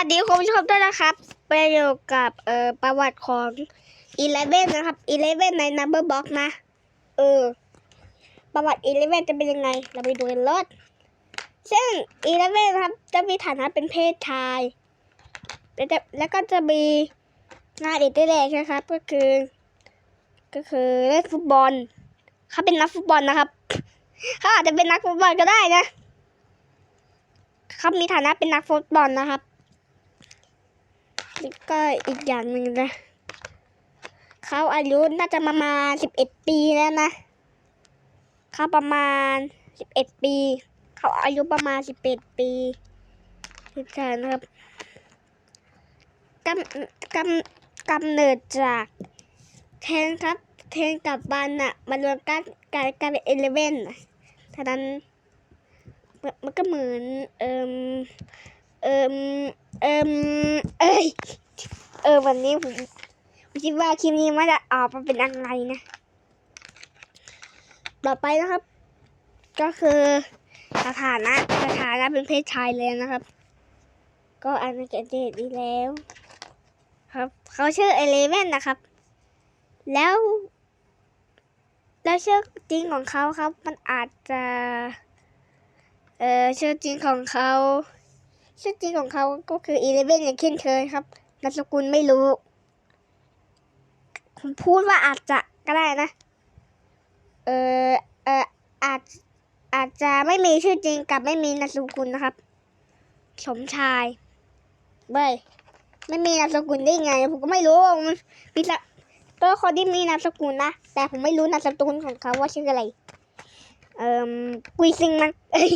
วัสดีคุณผู้ชมด้วยนะครับไปอยู่กับเอ่อประวัติของ Eleven นนะครับ Eleven ใน Number Box นะ เออ ประวัติ Eleven จะเป็นยังไง เราไปดูกันเลยซึ่ง Eleven นครับ จะมีฐานะเป็นเพศชาย แล้วจะแล้วก็จะมีงานอดิเรกนะครับ ก็คือ ก็คือเล่นฟุตบอลเขาเป็นนักฟุตบอลนะครับเขาอาจจะเป็นนักฟุตบอลก็ได้นะเขามีฐานะเป็นนักฟุตบอลนะครับ แล้วก็อีกอย่างหนึ่งนะเขาอายุน่าจะประมาณสิบเอ็ดปีแล้วนะเขาประมาณสิบเอ็ดปีเขาอายุประมาณสิบเอ็ดปีที่ใช่นะครับกำกำกำเนิดจากเทนครับ เทนกับบันอะมารวมกันกลายกลายเป็นเอเลเว่นท่านั้นมันก็เหมือนเอิมเอิมเอิม ออวันนี้ผมผมคิดว่าคลิปนี้มันจะออกมาเป็นอะไรนะ ต่อไปนะครับ ก็คือสถานะสถานะเป็นเพศชายเลยนะครับ ก็อันนั้เก็บเดดีแล้ว ครับเขาชื่อเอเลเว่นนะครับ แล้วแล้วชื่อจริงของเขาครับ มันอาจจะ เอ่อชื่อจริงของเขาชื่อจริงของเขาก็คืออีเลเวนอย่างเช่นเคยครับ นามสกุลไม่รู้ ผมพูดว่าอาจจะก็ได้นะ เออเอออาจอาจจะไม่มีชื่อจริงกับไม่มีนามสกุลนะครับ สมชายเบ้ยไม่มีนามสกุลได้ไง ผมก็ไม่รู้ว่ามันมีตัวคนที่มีนามสกุลนะ แต่ผมไม่รู้นามสกุลของเขาว่าชื่ออะไร เอ่อกุยซิงมั้งเอ้ย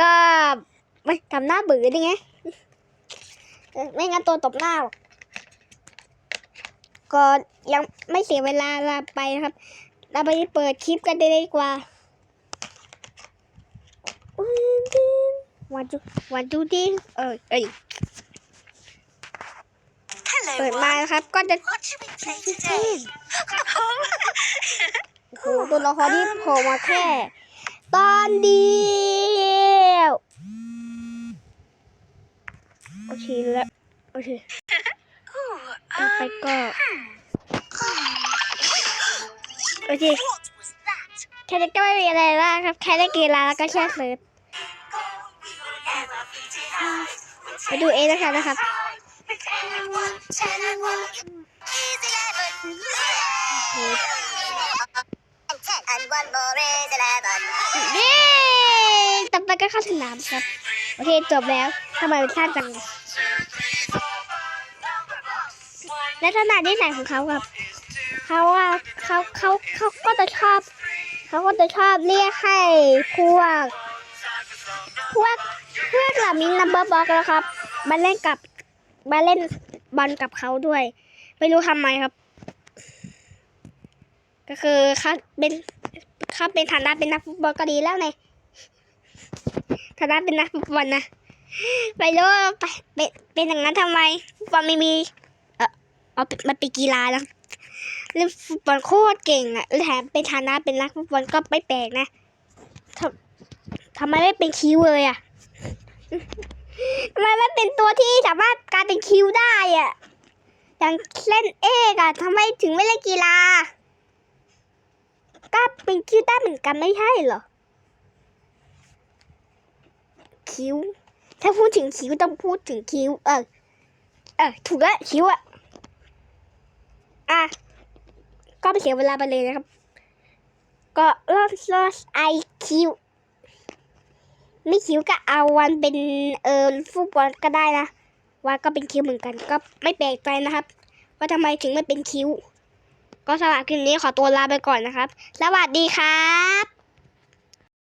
ก็ไม่ทำหน้าเบื่อไดิไง ไม่งั้นตัวตบหน้าหรอกก็ยังไม่เสียเวลาเราไปนะครับ เราไปเปิดคลิปกันได้ดีกว่าวันจูวันจูดิเออเอ้ย Hello, เปิดมา one. นะครับก็จะ What should we play today? โอ้โหตัวละครที่โผล่มาแค่ ตอนเดียว โอเคแล้ว โอเค Ooh, ต่อไป um, ก็โอเค what was that? แค่นี้ก็ไม่มีอะไรแล้วครับแค่ได้กีฬาแล้วก็แค่เสิร์ชไปดูเองนะคะนะครับ Ten and one, ten and one is eleven. And ten and one more is eleven. เย้ต่อไปก็เข้าสนามครับ โอเคจบแล้วทำไมมันสั้นจัง ละขนาดที่ใส่ของเขาครับเขาว่าเขาเขาเขาก็จะชอบเขาก็จะชอบเรียกให้พวก พวกเพื่อนเหล่ามิงนัมเบอร์บ็อกแล้วครับมาเล่นกับมาเล่นบอลกับเขาด้วย ไม่รู้ทำไมครับ ก็คือเขาเป็นเขาเป็นฐานะเป็นนักฟุตบอลก็ดีแล้วไงฐานะเป็นนักฟุตบอลนะไม่รู้ไปเป็นเป็นอย่างนั้นทำไมฟุตบอลไม่มี เออเอามันเป็นกีฬาแล้วเล่นฟุตบอลโคตรเก่งอะแถมเป็นฐานะเป็นนักฟุตบอลก็ไม่แปลกนะทำทำไมไม่เป็นคิวเลยอะทำไมไม่เป็นตัวที่สามารถกลายเป็นคิวได้อะอย่างเล่นเอกอะทำไมถึงไม่เล่นกีฬาก็เป็นคิวได้เหมือนกันไม่ใช่เหรอคิวถ้าพูดถึงคิวต้องพูดถึงคิวเออ เออ ถูกแล้วคิวอะ อะ ก็ไปเสียเวลาไปเลยนะครับ ก็ลอสลอสไอคิวไม่คิวก็เอาวันเป็นเออฟุตบอลก็ได้นะวันก็เป็นคิวเหมือนกัน ก็ไม่แปลกใจนะครับ ว่าทำไมถึงไม่เป็นคิวก็สำหรับคลิปนี้ขอตัวลาไปก่อนนะครับ สวัสดีครับ